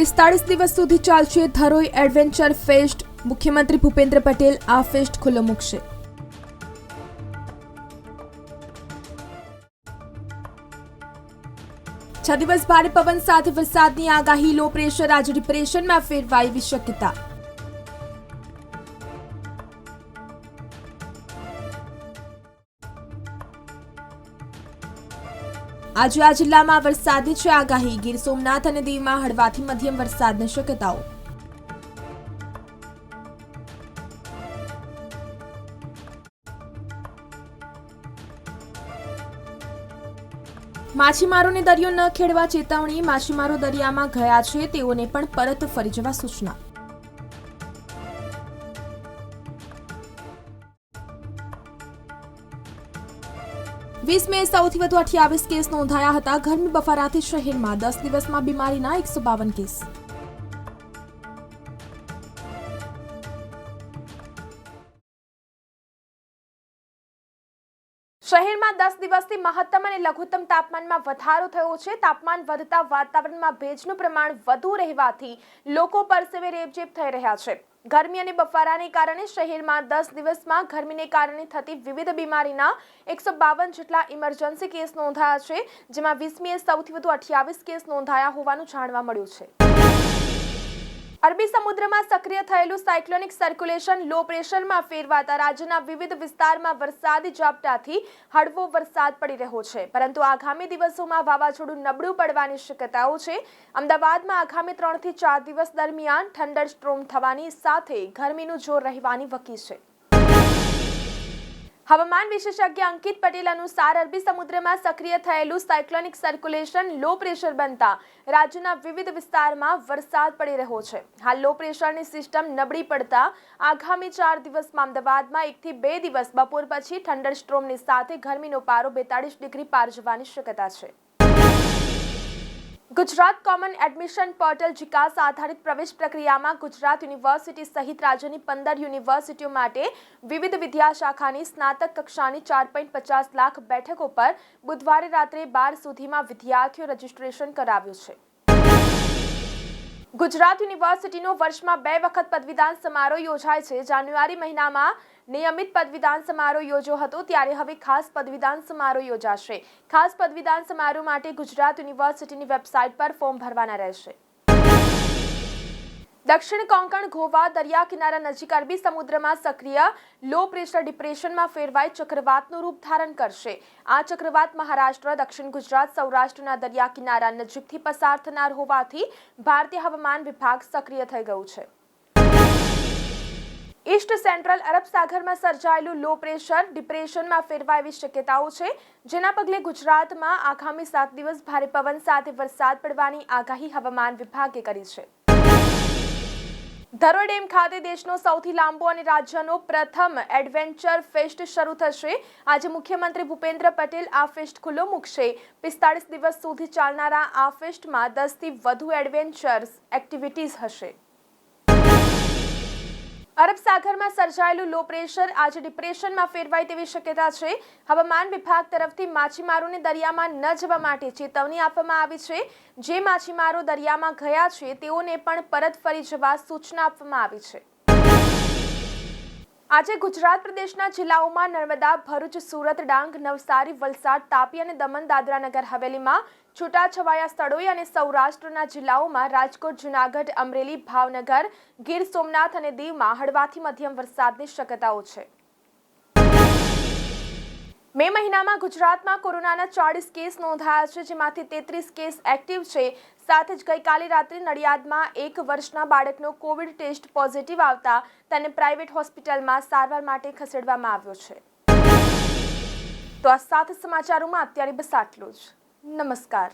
પિસ્તાળીસ દિવસ સુધી ચાલશે ધરોઈ એડવેન્ચર ફેસ્ટ. મુખ્યમંત્રી ભૂપેન્દ્ર પટેલ આ ફેસ્ટ ખુલ્લો મૂકશે. છ દિવસ ભારે પવન સાથે વરસાદની આગાહી. લો પ્રેશર આજે ડિપ્રેશનમાં ફેરવાય એવી શક્યતા આજે આ જિલ્લામાં વરસાદની છે આગાહી. ગીર સોમનાથ અને દીવમાં હળવાથી મધ્યમ વરસાદની શક્યતાઓ. માછીમારોને દરિયો ન ખેડવા ચેતવણી. માછીમારો દરિયામાં ગયા છે. તેઓને પણ પરત ફરી જવા સૂચના. વીસ મે સૌથી વધુ અઠ્યાવીસ કેસ નોંધાયા હતા. ગરમી બફારાથી શહેરમાં દસ દિવસમાં બીમારીના એકસો બાવન કેસ. શહેરમાં દસ દિવસથી મહત્તમ અને લઘુત્તમ તાપમાનમાં વધારો થયો છે. તાપમાન વધતા વાતાવરણમાં ભેજનું પ્રમાણ વધુ રહેવાથી લોકો પરસેવે રેબઝેબ થઈ રહ્યા છે. ગરમી અને બફારાને કારણે શહેરમાં દસ દિવસમાં ગરમીને કારણે થતી વિવિધ બીમારીના એકસો બાવન જેટલા ઇમરજન્સી કેસ નોંધાયા છે, જેમાં વીસમીએ સૌથી વધુ અઠ્યાવીસ કેસ નોંધાયા હોવાનું જાણવા મળ્યું છે. અરબી સમુદ્રમાં સક્રિય થયેલું સાયક્લોનિક સર્ક્યુલેશન લો પ્રેશરમાં ફેરવાતા રાજ્યના વિવિધ વિસ્તારમાં વરસાદી ઝાપટાથી હળવો વરસાદ પડી રહ્યો છે. પરંતુ આગામી દિવસોમાં વાવાઝોડું નબળું પડવાની શક્યતાઓ છે. અમદાવાદમાં આગામી ત્રણથી ચાર દિવસ દરમિયાન થંડર સ્ટ્રોમ થવાની સાથે ગરમીનું જોર રહેવાની વકી છે. હવામાન વિશેષજ્ઞ અંકિત પટેલ અનુસાર અરબી સમુદ્રમાં સક્રિય થયેલું સાયક્લોનિક સર્ક્યુલેશન લો પ્રેશર બનતા રાજ્યના વિવિધ વિસ્તારમાં વરસાદ પડી રહ્યો છે. હાલ લો પ્રેશરની સિસ્ટમ નબળી પડતા આગામી ચાર દિવસમાં અમદાવાદમાં એકથી બે દિવસ બપોર પછી થંડર સ્ટ્રોમની સાથે ગરમીનો પારો બેતાળીસ ડિગ્રી પાર જવાની શક્યતા છે. ગુજરાત કોમન એડમિશન પોર્ટલ જીકાસ આધારિત પ્રવેશ પ્રક્રિયામાં ગુજરાત યુનિવર્સિટી સહિત રાજ્યની પંદર યુનિવર્સિટીઓ માટે વિવિધ વિદ્યાશાખાની સ્નાતક કક્ષાની ચાર પોઈન્ટ પચાસ લાખ બેઠકો પર બુધવારે રાત્રે બાર સુધીમાં વિદ્યાર્થીઓ રજીસ્ટ્રેશન કરાવ્યું છે. ગુજરાત યુનિવર્સિટીનો વર્ષમાં બે વખત પદવીદાન સમારોહ યોજાય છે. જાન્યુઆરી મહિનામાં નિયમિત પદવીદાન સમારોહ યોજ્યો હતો, ત્યારે હવે ખાસ પદવીદાન સમારોહ યોજાશે. ખાસ પદવીદાન સમારોહ માટે ગુજરાત યુનિવર્સિટીની વેબસાઇટ પર ફોર્મ ભરવાના રહેશે. દક્ષિણ કોંકણ ગોવા દરિયા કિનારા નજીક અરબી સમુદ્રમાં સક્રિય લો પ્રેશર ડિપ્રેશનમાં ફેરવાઈ ચક્રવાતનું રૂપ ધારણ કરશે. આ ચક્રવાત મહારાષ્ટ્ર, દક્ષિણ ગુજરાત, સૌરાષ્ટ્રના દરિયા કિનારા નજીકથી પસાર થનાર હોવાથી ભારતીય હવામાન વિભાગ સક્રિય થઈ ગયું છે. ઈસ્ટ સેન્ટ્રલ અરબ સાગરમાં સર્જાયેલું લો પ્રેશર ડિપ્રેશનમાં ફેરવાય એવી શક્યતાઓ છે. જેના પગલે ગુજરાતમાં આગામી સાત દિવસ ભારે પવન સાથે વરસાદ પડવાની આગાહી હવામાન વિભાગે કરી છે. ધરોઈ ડેમ ખાતે દેશનો સૌથી લાંબો અને રાજ્યનો પ્રથમ એડવેન્ચર ફેસ્ટ શરૂ થશે. આજે મુખ્યમંત્રી ભૂપેન્દ્ર પટેલ આ ફેસ્ટ ખુલ્લો મૂકશે. પિસ્તાળીસ દિવસ સુધી ચાલનારા આ ફેસ્ટમાં દસથી વધુ એડવેન્ચર્સ એક્ટિવિટીઝ હશે. અરબ સાગરમાં સર્જાયેલું લો પ્રેશર આજે ડિપ્રેશનમાં ફેરવાય તેવી શક્યતા છે. હવામાન વિભાગ તરફથી માછીમારોને દરિયામાં ન જવા માટે ચેતવણી આપવામાં આવી છે. જે માછીમારો દરિયામાં ગયા છે, તેઓને પણ પરત ફરી જવા સૂચના આપવામાં આવી છે. આજે ગુજરાત પ્રદેશના જિલ્લાઓમાં નર્મદા, ભરૂચ, સુરત, ડાંગ, નવસારી, વલસાડ, તાપી અને દમણ દાદરાનગર હવેલીમાં છૂટાછવાયા સ્થળોએ અને સૌરાષ્ટ્રના જિલ્લાઓમાં રાજકોટ, જૂનાગઢ, અમરેલી, ભાવનગર, ગીર સોમનાથ અને દીવમાં હળવાથી મધ્યમ વરસાદની શક્યતાઓ છે. મે મહિનામાં ગુજરાતમાં કોરોનાના ચાળીસ કેસ નોંધાયા છે, જેમાંથી તેત્રીસ કેસ એક્ટિવ છે. સાથે જ ગઈકાલે રાત્રે નડિયાદમાં એક વર્ષના બાળકનો કોવિડ ટેસ્ટ પોઝિટિવ આવતા તેને પ્રાઇવેટ હોસ્પિટલમાં સારવાર માટે ખસેડવામાં આવ્યો છે. તો આ સાત સમાચારોમાં અત્યારે બસ આટલું જ. નમસ્કાર